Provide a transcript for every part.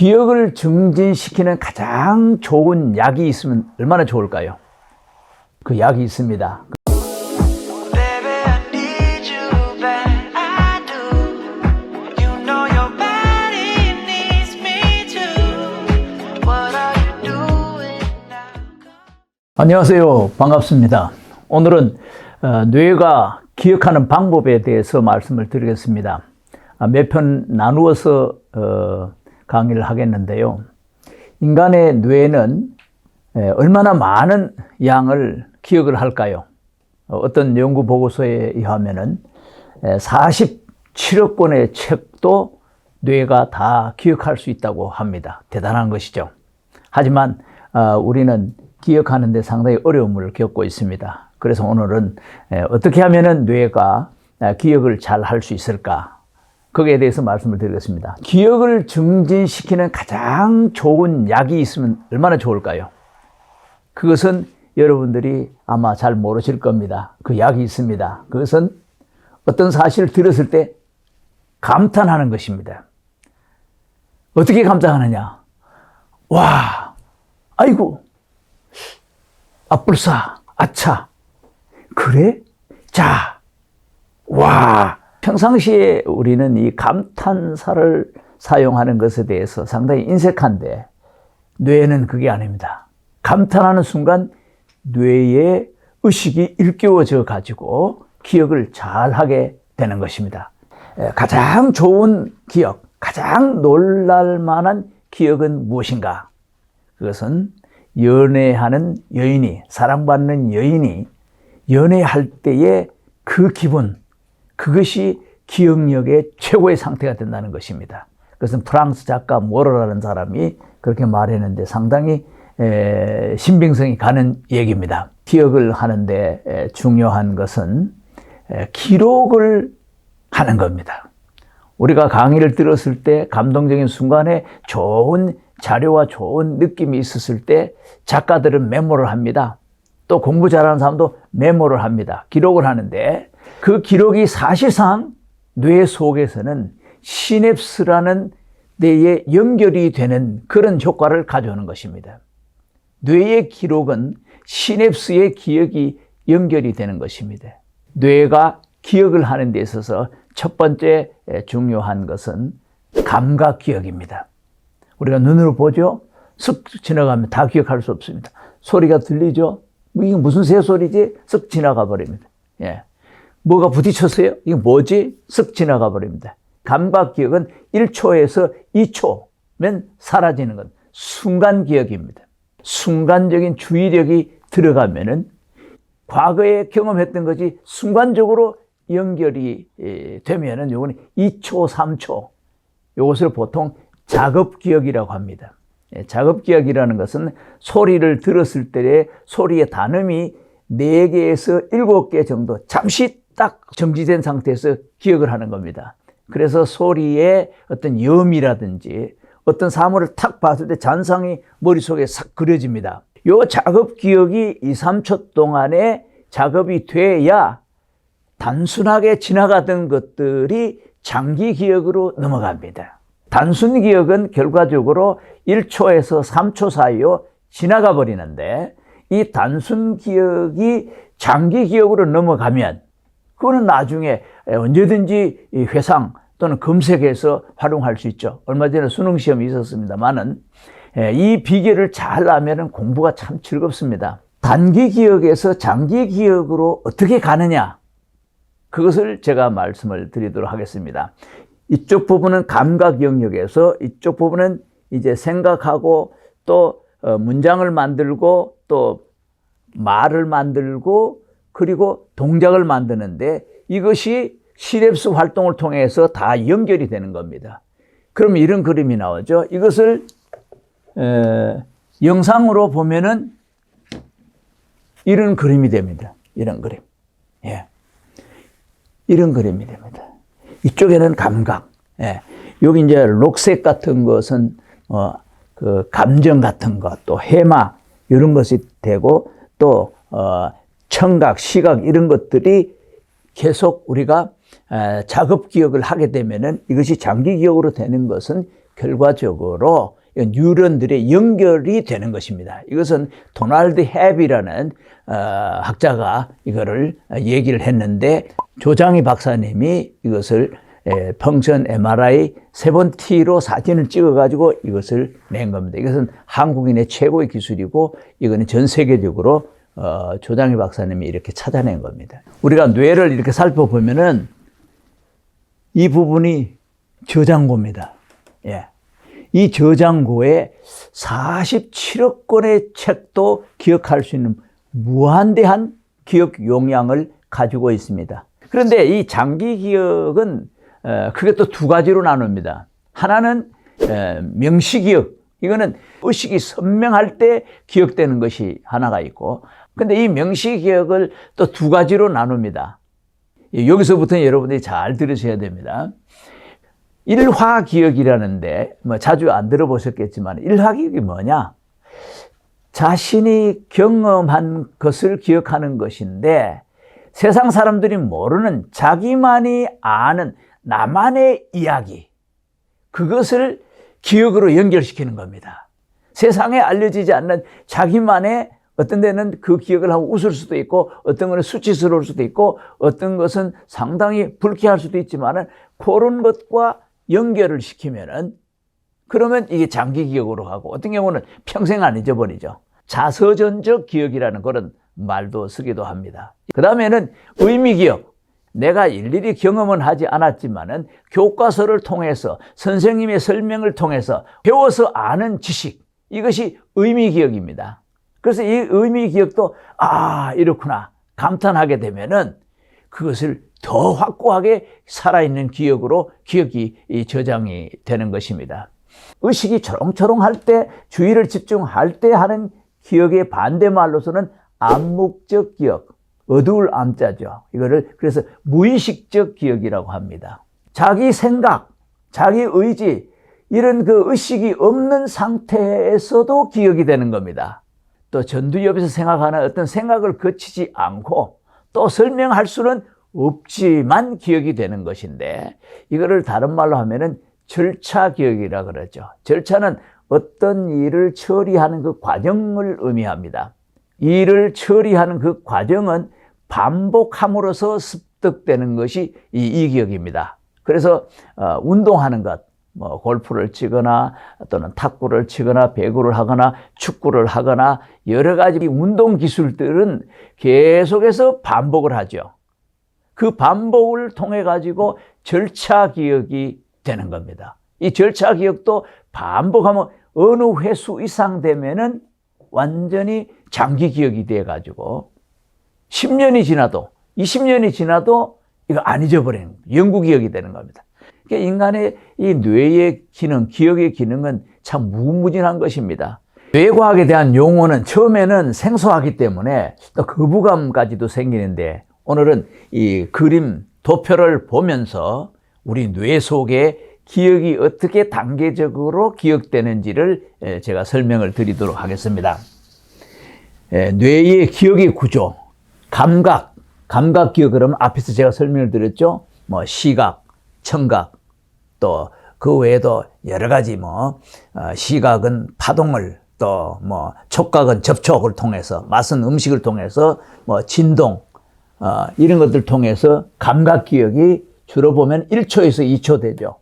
기억을 증진시키는 가장 좋은 약이 있으면 얼마나 좋을까요? 그 약이 있습니다. 안녕하세요. 반갑습니다. 오늘은 어, 뇌가 기억하는 방법에 대해서 말씀을 드리겠습니다. 아, 몇편 나누어서 어, 강의를 하겠는데요. 인간의 뇌는 에, 얼마나 많은 양을 기억을 할까요? 어, 어떤 연구 보고서에 의하면은 47억 권의 책도 뇌가 다 기억할 수 있다고 합니다. 대단한 것이죠. 하지만 어, 우리는 기억하는데 상당히 어려움을 겪고 있습니다. 그래서 오늘은 에, 어떻게 하면은 뇌가 아, 기억을 잘 할 수 있을까? 거기에 대해서 말씀을 드리겠습니다. 기억을 증진시키는 가장 좋은 약이 있으면 얼마나 좋을까요? 그것은 여러분들이 아마 잘 모르실 겁니다. 그 약이 있습니다. 그것은 어떤 사실을 들었을 때 감탄하는 것입니다. 어떻게 감탄하느냐? 와, 아이고, 아뿔싸, 아차, 그래? 자, 와. 평상시에 우리는 이 감탄사를 사용하는 것에 대해서 상당히 인색한데, 뇌는 그게 아닙니다. 감탄하는 순간 뇌의 의식이 일깨워져 가지고 기억을 잘 하게 되는 것입니다. 에, 가장 좋은 기억, 가장 놀랄 만한 기억은 무엇인가? 그것은 연애하는 여인이, 사랑받는 여인이 연애할 때의 그 기분, 그것이 기억력의 최고의 상태가 된다는 것입니다. 그것은 프랑스 작가 모로라는 사람이 그렇게 말했는데 상당히 에, 신빙성이 가는 얘기입니다. 기억을 하는데 에, 중요한 것은 에, 기록을 하는 겁니다. 우리가 강의를 들었을 때 감동적인 순간에 좋은 자료와 좋은 느낌이 있었을 때 작가들은 메모를 합니다. 또 공부 잘하는 사람도 메모를 합니다. 기록을 하는데 그 기록이 사실상 뇌 속에서는 시냅스라는 뇌에 연결이 되는 그런 효과를 가져오는 것입니다. 뇌의 기록은 시냅스의 기억이 연결이 되는 것입니다. 뇌가 기억을 하는 데 있어서 첫 번째 중요한 것은 감각 기억입니다. 우리가 눈으로 보죠? 쓱 지나가면 다 기억할 수 없습니다. 소리가 들리죠? 뭐 이게 무슨 새소리지? 쓱 지나가 버립니다. 예. 뭐가 부딪혔어요? 이게 뭐지? 쓱 지나가 버립니다. 감각 기억은 1초에서 2초면 사라지는 것. 순간 기억입니다. 순간적인 주의력이 들어가면은 과거에 경험했던 것이 순간적으로 연결이 되면은 요거는 2초, 3초. 요것을 보통 작업 기억이라고 합니다. 예, 작업 기억이라는 것은 소리를 들었을 때의 소리의 단음이 4개에서 7개 정도 잠시 딱 정지된 상태에서 기억을 하는 겁니다. 그래서 소리의 어떤 염이라든지 어떤 사물을 탁 봤을 때 잔상이 머릿속에 싹 그려집니다. 요 작업 기억이 2, 3초 동안에 작업이 돼야 단순하게 지나가던 것들이 장기 기억으로 넘어갑니다. 단순 기억은 결과적으로 1초에서 3초 사이로 지나가 버리는데 이 단순 기억이 장기 기억으로 넘어가면 그거는 나중에 언제든지 회상 또는 검색해서 활용할 수 있죠. 얼마 전에 수능 시험이 있었습니다만은 이 비결을 잘 알면 공부가 참 즐겁습니다. 단기 기억에서 장기 기억으로 어떻게 가느냐? 그것을 제가 말씀을 드리도록 하겠습니다. 이쪽 부분은 감각 영역에서 이쪽 부분은 이제 생각하고 또 어, 문장을 만들고 또 말을 만들고 그리고 동작을 만드는데 이것이 시랩스 활동을 통해서 다 연결이 되는 겁니다. 그럼 이런 그림이 나오죠. 이것을 에, 영상으로 보면은 이런 그림이 됩니다. 이런 그림. 예. 이런 그림이 됩니다. 이쪽에는 감각. 예. 여기 이제 녹색 같은 것은 어, 그 감정 같은 것, 또 해마 이런 것이 되고 또 어, 청각, 시각 이런 것들이 계속 우리가 에, 작업 기억을 하게 되면은 이것이 장기 기억으로 되는 것은 결과적으로 이 뉴런들의 연결이 되는 것입니다. 이것은 도널드 헵이라는 어, 학자가 이거를 얘기를 했는데 조장희 박사님이 이것을 에, 펑션 MRI 세번 T로 사진을 찍어가지고 이것을 낸 겁니다. 이것은 한국인의 최고의 기술이고 이거는 전 세계적으로 어, 조장희 박사님이 이렇게 찾아낸 겁니다. 우리가 뇌를 이렇게 살펴보면은 이 부분이 저장고입니다. 예. 이 저장고에 47억 권의 책도 기억할 수 있는 무한대한 기억 용량을 가지고 있습니다. 그런데 이 장기 기억은 어, 크게 또 두 가지로 나눕니다. 하나는 에, 명시 기억. 이거는 의식이 선명할 때 기억되는 것이 하나가 있고, 근데 이 명시 기억을 또 두 가지로 나눕니다. 여기서부터 여러분들이 잘 들으셔야 됩니다. 일화 기억이라는데 뭐 자주 안 들어보셨겠지만 일화 기억이 뭐냐? 자신이 경험한 것을 기억하는 것인데 세상 사람들이 모르는 자기만이 아는 나만의 이야기 그것을 기억으로 연결시키는 겁니다. 세상에 알려지지 않는 자기만의 어떤 데는 그 기억을 하고 웃을 수도 있고 어떤 것은 수치스러울 수도 있고 어떤 것은 상당히 불쾌할 수도 있지만은 그런 것과 연결을 시키면은 그러면 이게 장기 기억으로 가고 어떤 경우는 평생 안 잊어버리죠. 자서전적 기억이라는 그런 말도 쓰기도 합니다. 그 다음에는 의미 기억. 내가 일일이 경험은 하지 않았지만은 교과서를 통해서 선생님의 설명을 통해서 배워서 아는 지식. 이것이 의미 기억입니다. 그래서 이 의미 기억도 아, 이렇구나. 감탄하게 되면은 그것을 더 확고하게 살아있는 기억으로 기억이 이 저장이 되는 것입니다. 의식이 초롱초롱할 때, 주의를 집중할 때 하는 기억의 반대 말로서는 암묵적 기억, 어두울 암자죠. 이거를 그래서 무의식적 기억이라고 합니다. 자기 생각, 자기 의지, 이런 그 의식이 없는 상태에서도 기억이 되는 겁니다. 또 전두엽에서 생각하는 어떤 생각을 거치지 않고 또 설명할 수는 없지만 기억이 되는 것인데 이거를 다른 말로 하면은 절차 기억이라 그러죠. 절차는 어떤 일을 처리하는 그 과정을 의미합니다. 일을 처리하는 그 과정은 반복함으로써 습득되는 것이 이, 이 기억입니다. 그래서 어, 운동하는 것, 뭐 골프를 치거나 또는 탁구를 치거나 배구를 하거나 축구를 하거나 여러 가지 운동 기술들은 계속해서 반복을 하죠. 그 반복을 통해 가지고 절차 기억이 되는 겁니다. 이 절차 기억도 반복하면 어느 회수 이상 되면은 완전히 장기 기억이 돼 가지고 10년이 지나도 20년이 지나도 이거 안 잊어버리는 영구 기억이 되는 겁니다. 그러니까 인간의 이 뇌의 기능, 기억의 기능은 참 무궁무진한 것입니다. 뇌과학에 대한 용어는 처음에는 생소하기 때문에 또 거부감까지도 생기는데 오늘은 이 그림, 도표를 보면서 우리 뇌 속에 기억이 어떻게 단계적으로 기억되는지를 제가 설명을 드리도록 하겠습니다. 뇌의 기억의 구조, 감각, 감각 기억 그러면 앞에서 제가 설명을 드렸죠. 뭐 시각, 청각, 또 그 외에도 여러 가지 뭐 어, 시각은 파동을 또 뭐 촉각은 접촉을 통해서 맛은 음식을 통해서 뭐 진동 어, 이런 것들 통해서 감각 기억이 주로 보면 1초에서 2초 되죠.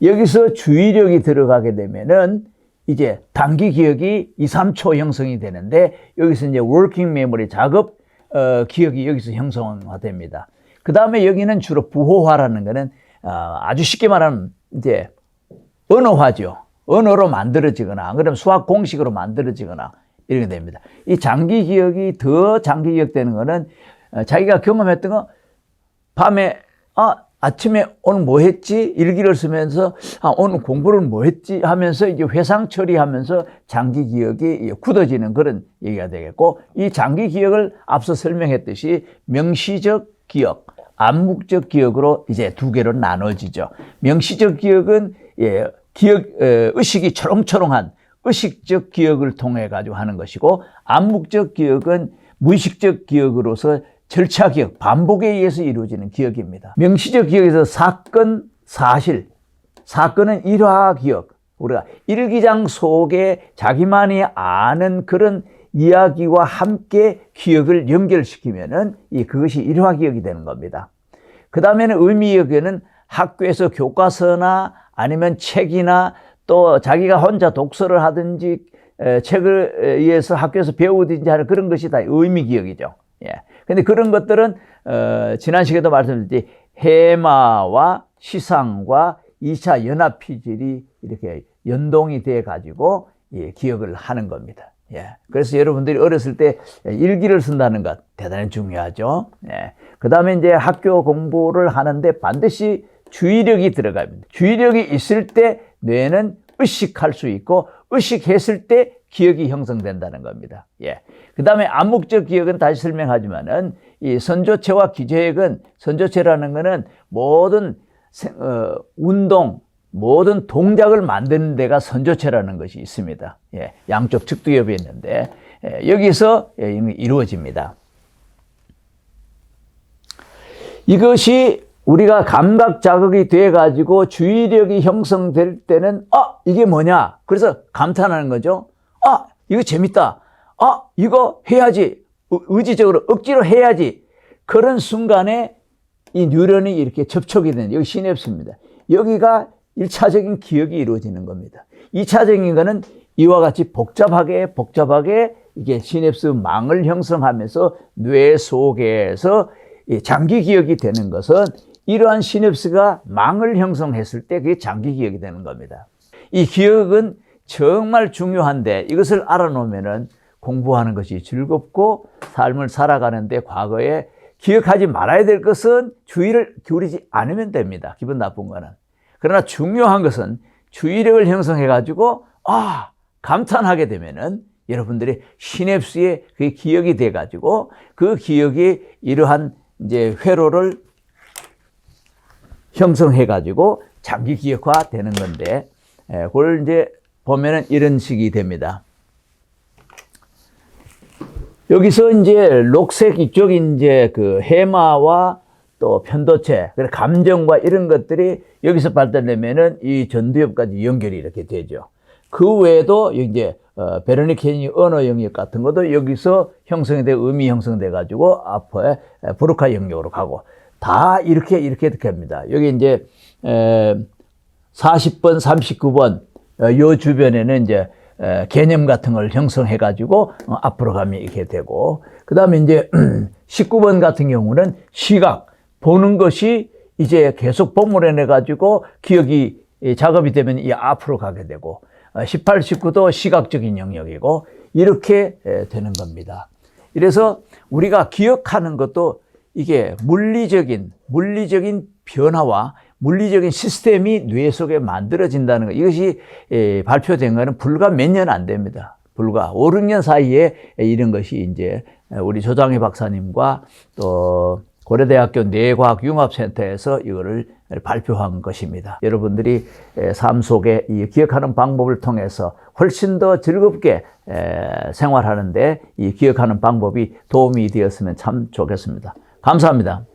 여기서 주의력이 들어가게 되면은 이제 단기 기억이 2, 3초 형성이 되는데 여기서 이제 워킹 메모리 작업 어, 기억이 여기서 형성화됩니다. 그 다음에 여기는 주로 부호화라는 거는 어, 아주 쉽게 말하면 이제 언어화죠. 언어로 만들어지거나 안 그러면 수학 공식으로 만들어지거나 이렇게 됩니다. 이 장기 기억이 더 장기 기억되는 거는 어, 자기가 경험했던 거 밤에 아 아침에 오늘 뭐 했지 일기를 쓰면서 아 오늘 공부를 뭐 했지 하면서 이제 회상 처리하면서 장기 기억이 굳어지는 그런 얘기가 되겠고 이 장기 기억을 앞서 설명했듯이 명시적 기억, 암묵적 기억으로 이제 두 개로 나눠지죠. 명시적 기억은 예, 기억 에, 의식이 초롱초롱한 의식적 기억을 통해 가지고 하는 것이고 암묵적 기억은 무의식적 기억으로서 절차 기억, 반복에 의해서 이루어지는 기억입니다. 명시적 기억에서 사건, 사실, 사건은 일화 기억, 우리가 일기장 속에 자기만이 아는 그런 이야기와 함께 기억을 연결시키면은 이 그것이 일화 기억이 되는 겁니다. 그 다음에는 의미 기억에는 학교에서 교과서나 아니면 책이나 또 자기가 혼자 독서를 하든지 에, 책을 의해서 학교에서 배우든지 하는 그런 것이 다 의미 기억이죠. 예. 근데 그런 것들은 어, 지난 시간에도 말씀드렸듯이 해마와 시상과 2차 연합 피질이 이렇게 연동이 돼 가지고 예, 기억을 하는 겁니다. 예. 그래서 여러분들이 어렸을 때 일기를 쓴다는 것 대단히 중요하죠. 예. 그 다음에 이제 학교 공부를 하는데 반드시 주의력이 들어갑니다. 주의력이 있을 때 뇌는 의식할 수 있고 의식했을 때 기억이 형성된다는 겁니다. 예. 그 다음에 암묵적 기억은 다시 설명하지만은 이 선조체와 기저액은 선조체라는 것은 모든 생- 어, 운동, 모든 동작을 만드는 데가 선조체라는 것이 있습니다. 예. 양쪽 측두엽이 있는데 예, 여기서 예, 이루어집니다. 이것이 우리가 감각 자극이 돼 가지고 주의력이 형성될 때는 아 이게 뭐냐 그래서 감탄하는 거죠 아 이거 재밌다. 아 이거 해야지. 의- 의지적으로 억지로 해야지. 그런 순간에 이 뉴런이 이렇게 접촉이 되는 여기 시냅스입니다. 여기가 1차적인 기억이 이루어지는 겁니다. 2차적인 거는 이와 같이 복잡하게 복잡하게 이게 시냅스 망을 형성하면서 뇌 속에서 이 장기 기억이 되는 것은 이러한 시냅스가 망을 형성했을 때 그게 장기 기억이 되는 겁니다. 이 기억은 정말 중요한데 이것을 알아놓으면은 공부하는 것이 즐겁고 삶을 살아가는데 과거에 기억하지 말아야 될 것은 주의를 기울이지 않으면 됩니다. 기분 나쁜 거는. 그러나 중요한 것은 주의력을 형성해 가지고 아 감탄하게 되면은 여러분들이 시냅스에 그 기억이 돼 가지고 그 기억이 이러한 이제 회로를 형성해 가지고 장기 기억화 되는 건데 에, 그걸 이제 보면은 이런 식이 됩니다. 여기서 이제 녹색 이쪽이 이제 그 해마와 또 편도체, 그리고 감정과 이런 것들이 여기서 발달되면은 이 전두엽까지 연결이 이렇게 되죠. 그 외에도 이제 어, 베르니케니 언어 영역 같은 것도 여기서 형성이 돼 의미 형성돼 가지고 앞에 브루카 영역으로 가고 다 이렇게 이렇게 합니다. 여기 이제 에, 40번, 39번 어, 요 주변에는 이제 에, 개념 같은 걸 형성해 가지고 어, 앞으로 가면 이렇게 되고 그다음에 이제 19번 같은 경우는 시각 보는 것이 이제 계속 버무려내 가지고 기억이 이 작업이 되면 이 앞으로 가게 되고 어, 18, 19도 시각적인 영역이고 이렇게 에, 되는 겁니다. 이래서 우리가 기억하는 것도 이게 물리적인 물리적인 변화와 물리적인 시스템이 뇌 속에 만들어진다는 것 이것이 에, 발표된 것은 불과 몇 년 안 됩니다. 불과 5, 6년 사이에 이런 것이 이제 우리 조장희 박사님과 또 고려대학교 뇌과학융합센터에서 이거를 발표한 것입니다. 여러분들이 에, 삶 속에 이 기억하는 방법을 통해서 훨씬 더 즐겁게 에, 생활하는데 이 기억하는 방법이 도움이 되었으면 참 좋겠습니다. 감사합니다.